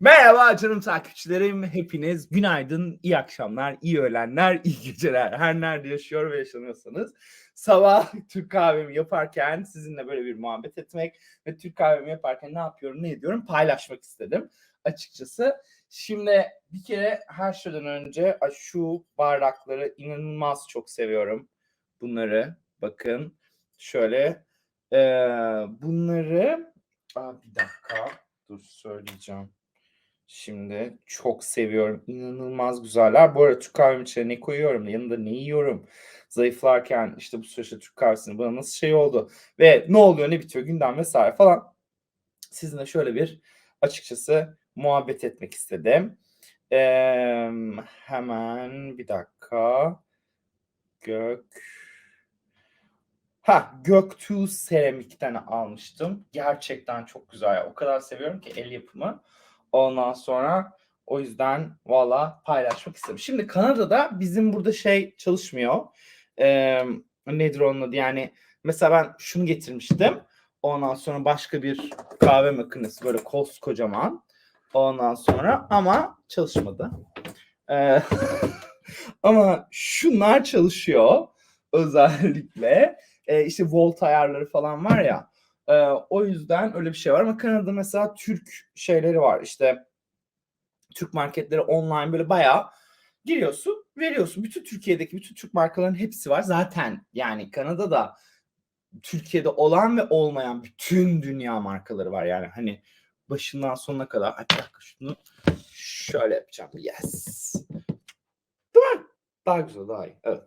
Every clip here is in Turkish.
Merhaba canım takipçilerim. Hepiniz günaydın, iyi akşamlar, iyi öğlenler, iyi geceler. Her nerede yaşıyor ve yaşanıyorsanız sabah Türk kahvemi yaparken sizinle böyle bir muhabbet etmek ve Türk kahvemi yaparken ne yapıyorum, ne ediyorum paylaşmak istedim açıkçası. Şimdi bir kere her şeyden önce şu bardakları inanılmaz çok seviyorum. Bunları bakın şöyle eee, bunları Aa, bir dakika dur söyleyeceğim. Şimdi çok seviyorum. İnanılmaz güzeller. Bu arada Türk kahvemi içine ne koyuyorum? Yanında ne yiyorum? Zayıflarken işte bu süreçte Türk kahvesinin bana nasıl şey oldu? Ve ne oluyor ne bitiyor gündem vesaire falan. Sizinle şöyle bir açıkçası muhabbet etmek istedim. Eee, hemen bir dakika. Gök. Ha Göktuğ seramikten almıştım. Gerçekten çok güzel. O kadar seviyorum ki el yapımı. Ondan sonra o yüzden valla paylaşmak istedim. Şimdi Kanada'da bizim burada şey çalışmıyor. Ee, nedir onun adı? Yani mesela ben şunu getirmiştim. Ondan sonra başka bir kahve makinesi böyle koskocaman. Ondan sonra ama çalışmadı. Ee, ama şunlar çalışıyor özellikle. Ee, işte volt ayarları falan var ya. Ee, o yüzden öyle bir şey var ama Kanada'da mesela Türk şeyleri var. İşte Türk marketleri online böyle bayağı giriyorsun, veriyorsun. Bütün Türkiye'deki bütün Türk markaların hepsi var. Zaten yani Kanada'da Türkiye'de olan ve olmayan bütün dünya markaları var. Yani hani başından sonuna kadar. Ay, dakika şunu şöyle yapacağım. Yes. Değil mi? Daha güzel, daha iyi. Evet.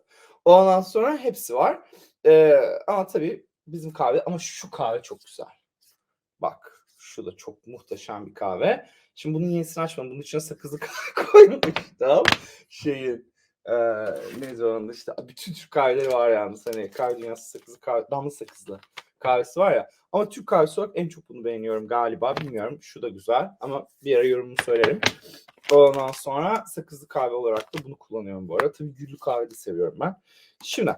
Ondan sonra hepsi var. Ee, ama tabii bizim kahve ama şu kahve çok güzel. Bak şu da çok muhteşem bir kahve. Şimdi bunun yenisini açmadım. Bunun içine sakızlı kahve koymuştum. Şeyin e, neydi onun işte bütün Türk kahveleri var yalnız. Hani kahve dünyası sakızlı kahve, damla sakızlı kahvesi var ya. Ama Türk kahvesi olarak en çok bunu beğeniyorum galiba. Bilmiyorum. Şu da güzel ama bir ara yorumumu söylerim. Ondan sonra sakızlı kahve olarak da bunu kullanıyorum bu arada. Tabii güllü kahve de seviyorum ben. Şimdi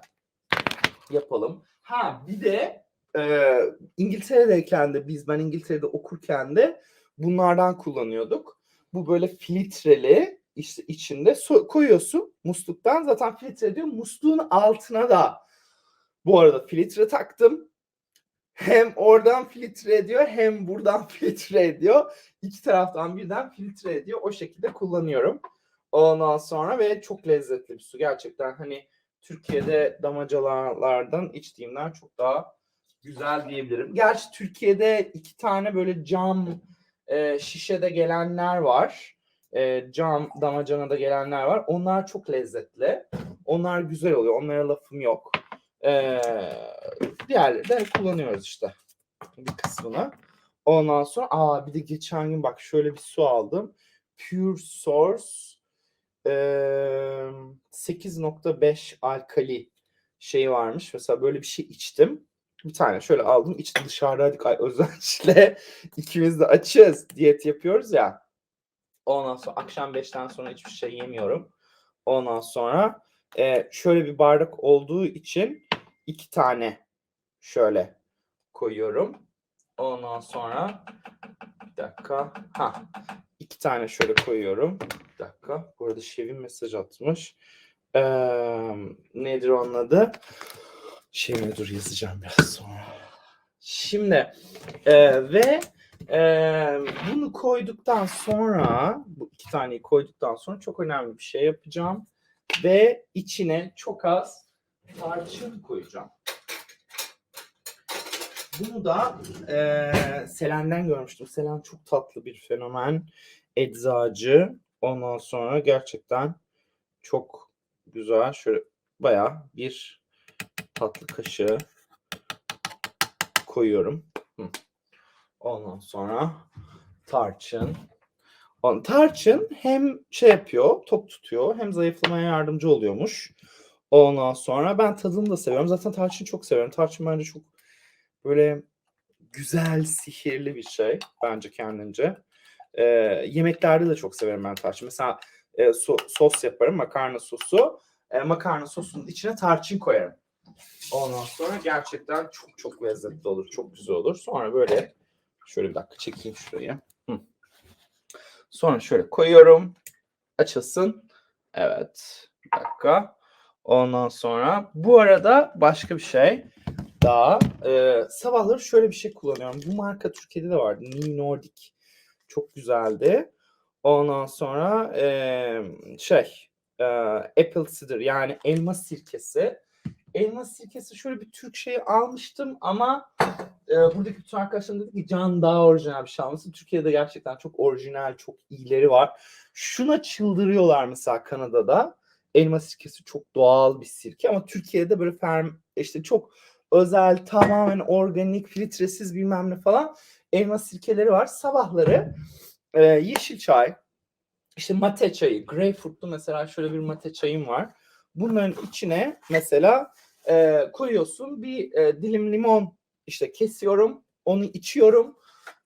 yapalım. Ha bir de e, İngiltere'deyken de biz ben İngiltere'de okurken de bunlardan kullanıyorduk. Bu böyle filtreli işte içinde su koyuyorsun musluktan zaten filtre ediyor. Musluğun altına da bu arada filtre taktım. Hem oradan filtre ediyor hem buradan filtre ediyor. İki taraftan birden filtre ediyor. O şekilde kullanıyorum. Ondan sonra ve çok lezzetli bir su. Gerçekten hani Türkiye'de damacalardan içtiğimden çok daha güzel diyebilirim. Gerçi Türkiye'de iki tane böyle cam e, şişede gelenler var. E, cam damacanada gelenler var. Onlar çok lezzetli. Onlar güzel oluyor. Onlara lafım yok. E, diğerleri de kullanıyoruz işte bir kısmını. Ondan sonra aa bir de geçen gün bak şöyle bir su aldım. Pure Source 8.5 alkali şey varmış. Mesela böyle bir şey içtim. Bir tane şöyle aldım. İçti dışarıdaydık ay özellikle. ikimiz de açız. Diyet yapıyoruz ya. Ondan sonra akşam 5'ten sonra hiçbir şey yemiyorum. Ondan sonra e, şöyle bir bardak olduğu için iki tane şöyle koyuyorum. Ondan sonra bir dakika. Ha. iki tane şöyle koyuyorum. Bir dakika. Bu arada Şevin mesaj atmış. Ee, nedir onun adı? Şevin dur yazacağım biraz sonra. Şimdi e, ve e, bunu koyduktan sonra bu iki taneyi koyduktan sonra çok önemli bir şey yapacağım. Ve içine çok az tarçın koyacağım. Bunu da e, Selen'den görmüştüm. Selen çok tatlı bir fenomen. Eczacı. Ondan sonra gerçekten çok güzel. Şöyle bayağı bir tatlı kaşığı koyuyorum. Ondan sonra tarçın. On, tarçın hem şey yapıyor, tok tutuyor hem zayıflamaya yardımcı oluyormuş. Ondan sonra ben tadını da seviyorum. Zaten tarçın çok seviyorum. Tarçın bence çok böyle güzel, sihirli bir şey bence kendince. Ee, yemeklerde de çok severim ben tarçın. Mesela e, so- sos yaparım, makarna sosu. E, makarna sosunun içine tarçın koyarım. Ondan sonra gerçekten çok çok lezzetli olur, çok güzel olur. Sonra böyle şöyle bir dakika çekeyim şurayı. Hı. Sonra şöyle koyuyorum. Açılsın. Evet. Bir dakika. Ondan sonra bu arada başka bir şey daha. Ee, sabahları şöyle bir şey kullanıyorum. Bu marka Türkiye'de de vardı. New Nordic. Çok güzeldi. Ondan sonra eee, şey eee, apple cider yani elma sirkesi. Elma sirkesi şöyle bir Türk şeyi almıştım ama eee, buradaki bütün arkadaşlarım dedi ki Can daha orijinal bir şey almışsın. Türkiye'de gerçekten çok orijinal, çok iyileri var. Şuna çıldırıyorlar mesela Kanada'da. Elma sirkesi çok doğal bir sirke ama Türkiye'de böyle ferm işte çok özel, tamamen organik, filtresiz bilmem ne falan elma sirkeleri var. Sabahları e, yeşil çay, işte mate çayı, greyfurtlu mesela şöyle bir mate çayım var. Bunların içine mesela e, koyuyorsun bir e, dilim limon işte kesiyorum, onu içiyorum.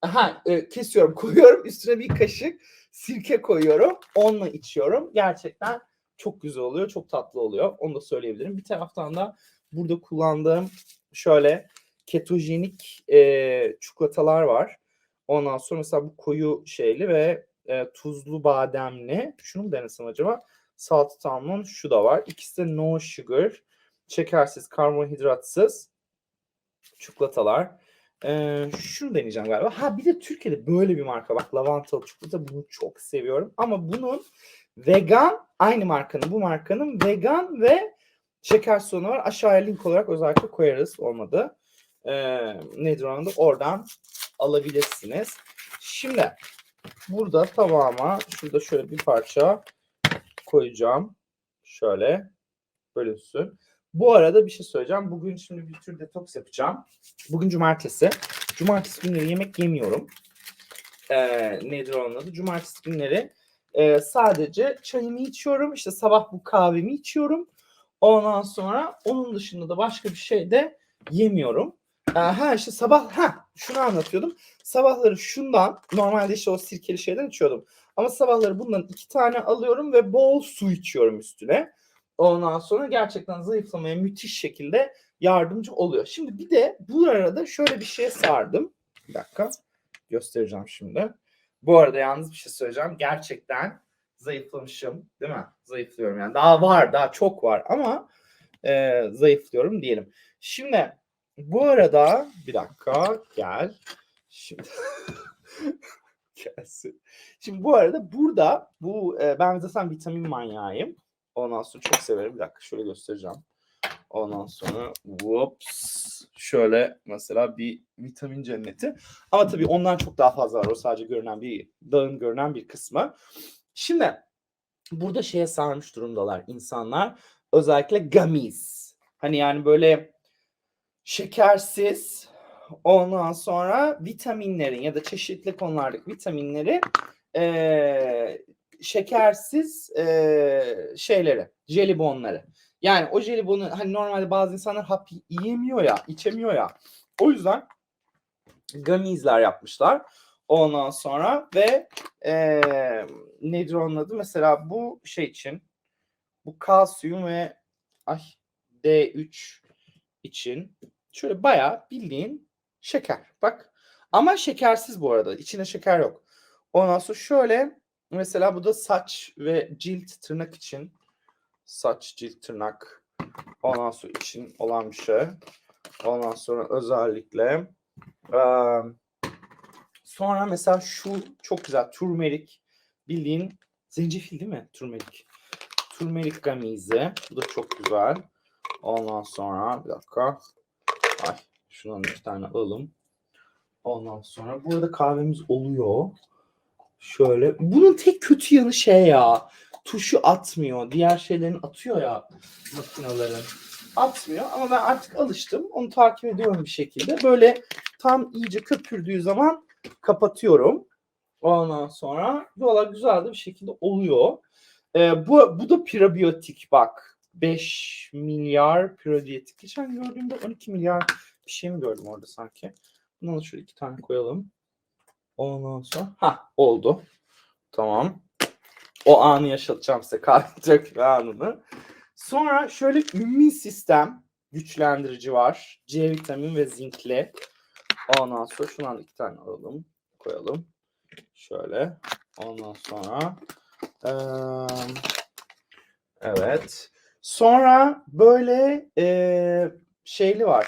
Aha, e, kesiyorum, koyuyorum. Üstüne bir kaşık sirke koyuyorum. Onunla içiyorum. Gerçekten çok güzel oluyor, çok tatlı oluyor. Onu da söyleyebilirim. Bir taraftan da burada kullandığım şöyle ketojenik e, çikolatalar var. Ondan sonra mesela bu koyu şeyli ve e, tuzlu bademli. Şunu mu denesem acaba? Salted almond şu da var. İkisi de no sugar. Şekersiz, karbonhidratsız çikolatalar. E, şunu deneyeceğim galiba. Ha bir de Türkiye'de böyle bir marka bak lavantalı çikolata bunu çok seviyorum. Ama bunun vegan aynı markanın bu markanın vegan ve şeker sorunu var. Aşağıya link olarak özellikle koyarız olmadı. E, nedir onun adı? Oradan alabilirsiniz. Şimdi burada tamama şurada şöyle bir parça koyacağım. Şöyle bölünsün. Bu arada bir şey söyleyeceğim. Bugün şimdi bir tür detoks yapacağım. Bugün cumartesi. Cumartesi günleri yemek yemiyorum. Ee, nedir onun adı? Cumartesi günleri e, sadece çayımı içiyorum. İşte sabah bu kahvemi içiyorum. Ondan sonra onun dışında da başka bir şey de yemiyorum. Ee, ha işte sabah ha şunu anlatıyordum. Sabahları şundan normalde işte o sirkeli şeyden içiyordum. Ama sabahları bundan iki tane alıyorum ve bol su içiyorum üstüne. Ondan sonra gerçekten zayıflamaya müthiş şekilde yardımcı oluyor. Şimdi bir de bu arada şöyle bir şeye sardım. Bir dakika göstereceğim şimdi. Bu arada yalnız bir şey söyleyeceğim. Gerçekten zayıflamışım değil mi? Zayıflıyorum yani. Daha var daha çok var ama e, zayıflıyorum diyelim. Şimdi bu arada bir dakika gel. Şimdi gelsin. Şimdi bu arada burada bu e, ben zaten vitamin manyağıyım. Ondan sonra çok severim. Bir dakika şöyle göstereceğim. Ondan sonra whoops şöyle mesela bir vitamin cenneti. Ama tabii ondan çok daha fazla var. O sadece görünen bir dağın görünen bir kısmı. Şimdi burada şeye sarmış durumdalar insanlar. Özellikle gummies. Hani yani böyle şekersiz ondan sonra vitaminlerin ya da çeşitli konulardaki vitaminleri eee, şekersiz eee, şeyleri, jelibonları. Yani o jelibonu hani normalde bazı insanlar hap yiyemiyor ya, içemiyor ya. O yüzden gummies'ler yapmışlar. Ondan sonra ve eee nedir onun adı? Mesela bu şey için bu kalsiyum ve ay D3 için şöyle bayağı bildiğin şeker. Bak. Ama şekersiz bu arada. İçine şeker yok. Ondan sonra şöyle mesela bu da saç ve cilt tırnak için. Saç, cilt, tırnak. Ondan sonra için olan bir şey. Ondan sonra özellikle eee, sonra mesela şu çok güzel turmerik bildiğin zencefil değil mi? Turmerik. Turmerik gamizi. Bu da çok güzel. Ondan sonra bir dakika. Ay şundan iki tane alalım. Ondan sonra burada kahvemiz oluyor. Şöyle. Bunun tek kötü yanı şey ya. Tuşu atmıyor. Diğer şeylerin atıyor ya makinelerin. Atmıyor ama ben artık alıştım. Onu takip ediyorum bir şekilde. Böyle tam iyice köpürdüğü zaman kapatıyorum. Ondan sonra valla güzel de bir şekilde oluyor. Ee, bu, bu da prebiyotik bak. 5 milyar prebiyotik. Geçen gördüğümde 12 milyar bir şey mi gördüm orada sanki. Bundan da şöyle iki tane koyalım. Ondan sonra ha oldu. Tamam. O anı yaşatacağım size kalkacak anını. Sonra şöyle immün sistem güçlendirici var. C vitamini ve zinkli. Ondan sonra şundan da iki tane alalım. Koyalım. Şöyle. Ondan sonra eee, evet. Sonra böyle eee, şeyli var.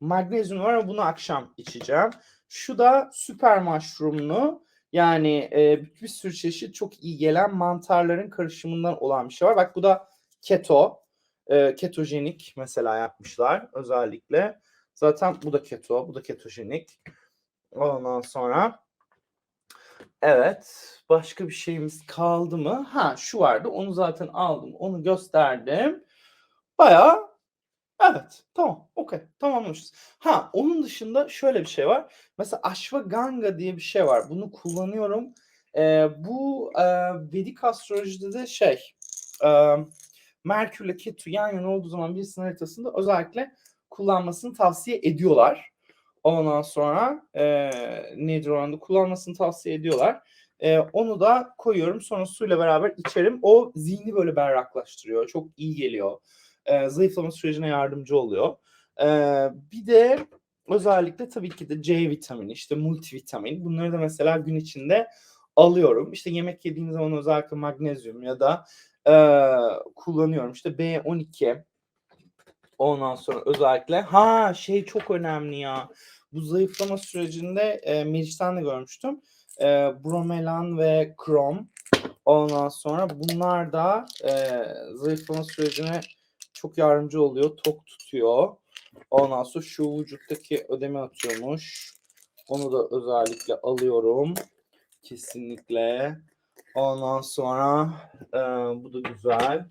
Magnezyum var ama bunu akşam içeceğim. Şu da süper mushroomlu yani eee, bir sürü çeşit çok iyi gelen mantarların karışımından olan bir şey var. Bak bu da keto. Eee, ketojenik mesela yapmışlar özellikle. Zaten bu da keto, bu da ketojenik. Ondan sonra evet başka bir şeyimiz kaldı mı? Ha şu vardı onu zaten aldım onu gösterdim. Bayağı evet tamam okey tamamlamışız. Ha onun dışında şöyle bir şey var. Mesela ashwagandha diye bir şey var. Bunu kullanıyorum. Ee, bu e, Vedik astrolojide de şey e, Merkürle Ketu yan yana olduğu zaman birisinin haritasında özellikle kullanmasını tavsiye ediyorlar. Ondan sonra e, nedir o anda kullanmasını tavsiye ediyorlar. E, onu da koyuyorum sonra suyla beraber içerim. O zihni böyle berraklaştırıyor. Çok iyi geliyor. E, zayıflama sürecine yardımcı oluyor. E, bir de özellikle tabii ki de C vitamini, işte multivitamin. Bunları da mesela gün içinde alıyorum. İşte yemek yediğim zaman özellikle magnezyum ya da e, kullanıyorum. İşte B12 Ondan sonra özellikle ha şey çok önemli ya. Bu zayıflama sürecinde e, Meriç'ten de görmüştüm. E, bromelan ve krom. Ondan sonra bunlar da e, zayıflama sürecine çok yardımcı oluyor. Tok tutuyor. Ondan sonra şu vücuttaki ödemi atıyormuş. Onu da özellikle alıyorum. Kesinlikle. Ondan sonra e, bu da güzel.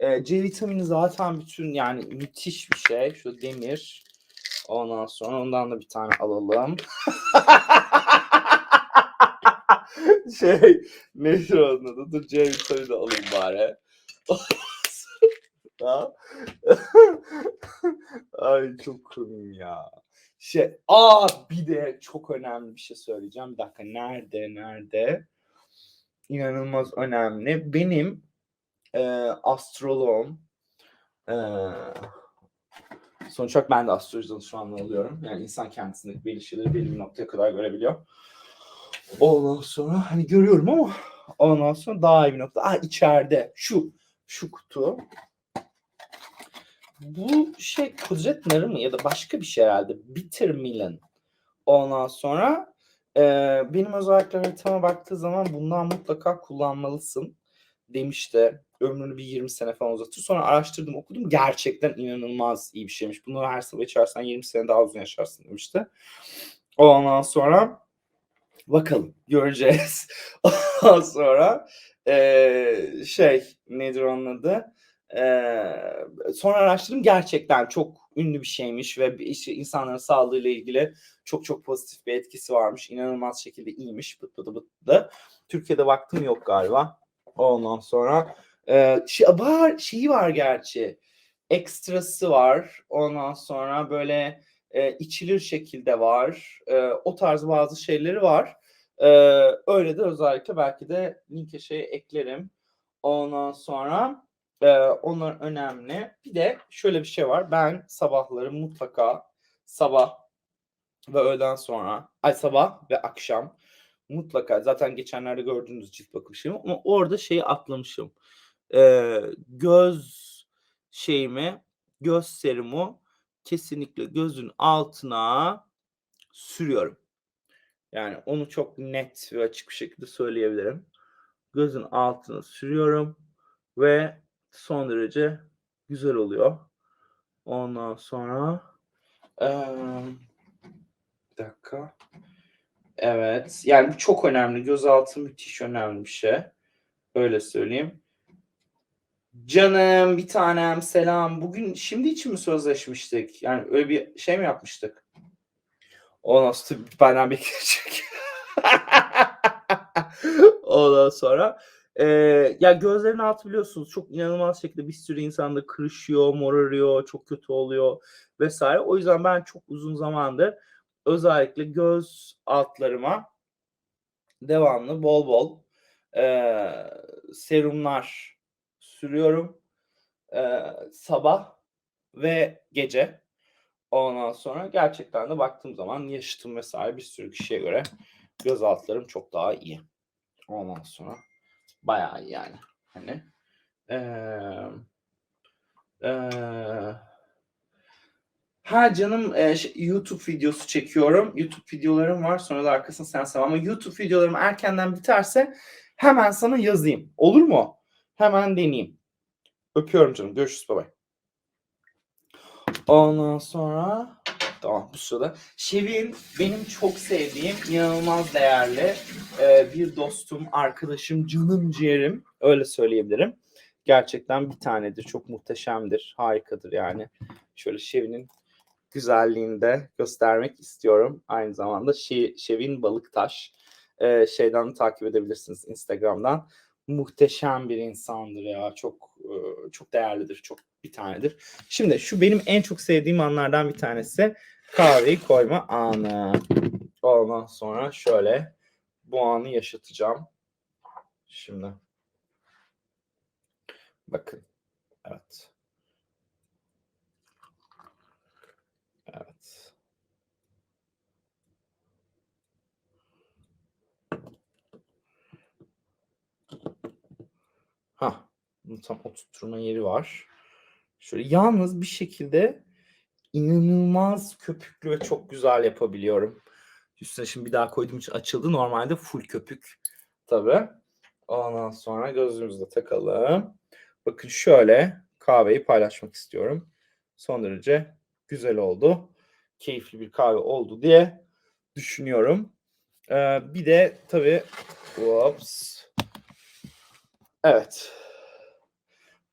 E, C vitamini zaten bütün yani müthiş bir şey. Şu demir. Ondan sonra ondan da bir tane alalım. şey nedir onun adı? Dur C vitamini de alayım bari. Ay çok komik ya. Şey, aa bir de çok önemli bir şey söyleyeceğim. Bir dakika nerede nerede? İnanılmaz önemli. Benim e, astroloğum e, sonuç olarak ben de astroloji danışmanlığı alıyorum. Yani insan kendisindeki belli şeyleri belli bir noktaya kadar görebiliyor. Ondan sonra hani görüyorum ama ondan sonra daha iyi bir nokta. Ah içeride şu şu kutu. Bu şey kudret narı mı ya da başka bir şey herhalde. Bitter Millen. Ondan sonra e, benim özellikle haritama baktığı zaman bundan mutlaka kullanmalısın demişti. Ömrünü bir 20 sene falan uzatır. Sonra araştırdım okudum. Gerçekten inanılmaz iyi bir şeymiş. Bunu her sabah içersen 20 sene daha uzun yaşarsın demişti. Ondan sonra bakalım göreceğiz. Ondan sonra eee, şey nedir onun adı? Eee, sonra araştırdım gerçekten çok ünlü bir şeymiş ve işte insanların sağlığıyla ilgili çok çok pozitif bir etkisi varmış. İnanılmaz şekilde iyiymiş. Bıt bıt bıt bıt. Türkiye'de baktım yok galiba. Ondan sonra e, şey, var şeyi var gerçi. Ekstrası var. Ondan sonra böyle e, içilir şekilde var. E, o tarz bazı şeyleri var. E, öyle de özellikle belki de linke şey eklerim. Ondan sonra e, onlar önemli. Bir de şöyle bir şey var. Ben sabahları mutlaka sabah ve öğleden sonra, ay sabah ve akşam mutlaka zaten geçenlerde gördüğünüz cilt bakım şeyimi ama orada şeyi atlamışım. Ee, göz şeyimi, göz serumu kesinlikle gözün altına sürüyorum. Yani onu çok net ve açık bir şekilde söyleyebilirim. Gözün altına sürüyorum ve son derece güzel oluyor. Ondan sonra eee, bir dakika. Evet. Yani bu çok önemli. Gözaltı müthiş önemli bir şey. Öyle söyleyeyim. Canım bir tanem selam. Bugün şimdi için mi sözleşmiştik? Yani öyle bir şey mi yapmıştık? Ondan sonra benden bekleyecek. Ondan sonra e, ya gözlerin altı biliyorsunuz çok inanılmaz şekilde bir sürü insanda kırışıyor, morarıyor, çok kötü oluyor vesaire. O yüzden ben çok uzun zamandır özellikle göz altlarıma devamlı bol bol e, serumlar sürüyorum. E, sabah ve gece. Ondan sonra gerçekten de baktığım zaman yaşıtım vesaire bir sürü kişiye göre göz altlarım çok daha iyi. Ondan sonra bayağı iyi yani. Hani eee eee Ha canım e, YouTube videosu çekiyorum. YouTube videolarım var. Sonra da arkasını sen sen. Ama YouTube videolarım erkenden biterse hemen sana yazayım. Olur mu? Hemen deneyeyim. Öpüyorum canım. Görüşürüz. Bay bay. Ondan sonra tamam bu sırada Şevin benim çok sevdiğim, inanılmaz değerli e, bir dostum, arkadaşım, canım ciğerim. Öyle söyleyebilirim. Gerçekten bir tanedir. Çok muhteşemdir. Harikadır yani. Şöyle Şevin'in güzelliğini de göstermek istiyorum. Aynı zamanda Şe- Şevin Balıktaş e, şeyden takip edebilirsiniz Instagram'dan. Muhteşem bir insandır ya. Çok e, çok değerlidir. Çok bir tanedir. Şimdi şu benim en çok sevdiğim anlardan bir tanesi kahveyi koyma anı. Ondan sonra şöyle bu anı yaşatacağım. Şimdi bakın. Evet. Tam oturtma yeri var. Şöyle yalnız bir şekilde inanılmaz köpüklü ve çok güzel yapabiliyorum. Üstüne şimdi bir daha koyduğum için açıldı. Normalde full köpük tabi. Ondan sonra gözlüğümüzü de takalım. Bakın şöyle kahveyi paylaşmak istiyorum. Son derece güzel oldu. Keyifli bir kahve oldu diye düşünüyorum. Ee, bir de tabii Whoops. Evet.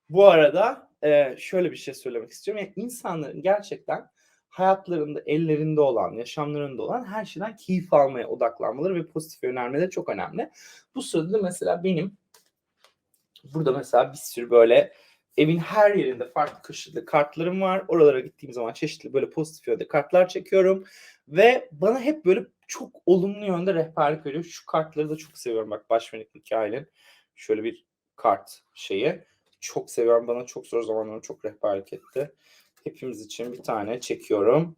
Bu arada e, şöyle bir şey söylemek istiyorum. Yani insanların gerçekten hayatlarında, ellerinde olan, yaşamlarında olan her şeyden keyif almaya odaklanmaları ve pozitif yönelmeleri çok önemli. Bu sırada da mesela benim burada mesela bir sürü böyle evin her yerinde farklı köşede kartlarım var. Oralara gittiğim zaman çeşitli böyle pozitif yönde kartlar çekiyorum. Ve bana hep böyle çok olumlu yönde rehberlik veriyor. Şu kartları da çok seviyorum. Bak Başmenik Mikail'in şöyle bir kart şeyi. Çok seviyorum. Bana çok zor zamanlarda çok rehberlik etti. Hepimiz için bir tane çekiyorum.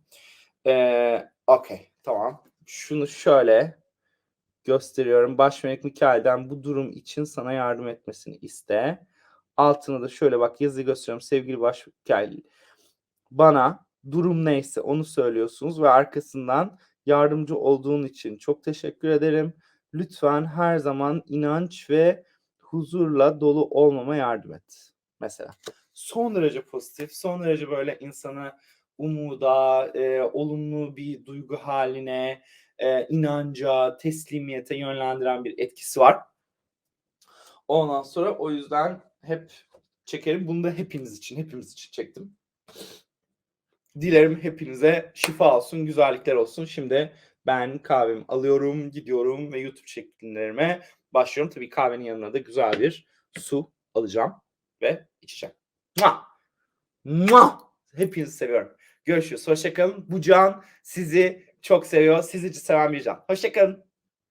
Ee, Okey. Tamam. Şunu şöyle gösteriyorum. Başmenik Mikail'den bu durum için sana yardım etmesini iste. Altına da şöyle bak yazı gösteriyorum. Sevgili Başmenik bana durum neyse onu söylüyorsunuz ve arkasından yardımcı olduğun için çok teşekkür ederim. Lütfen her zaman inanç ve huzurla dolu olmama yardım et. Mesela son derece pozitif, son derece böyle insanı umuda, e, olumlu bir duygu haline, e, inanca, teslimiyete yönlendiren bir etkisi var. Ondan sonra o yüzden hep çekerim. Bunu da hepiniz için, hepimiz için çektim. Dilerim hepinize şifa olsun, güzellikler olsun. Şimdi ben kahvemi alıyorum, gidiyorum ve YouTube çekimlerime başlıyorum. Tabii kahvenin yanına da güzel bir su alacağım ve içeceğim. Mua! Mua! Hepinizi seviyorum. Görüşürüz. Hoşçakalın. Bu can sizi çok seviyor. Sizi seven bir can. Hoşçakalın.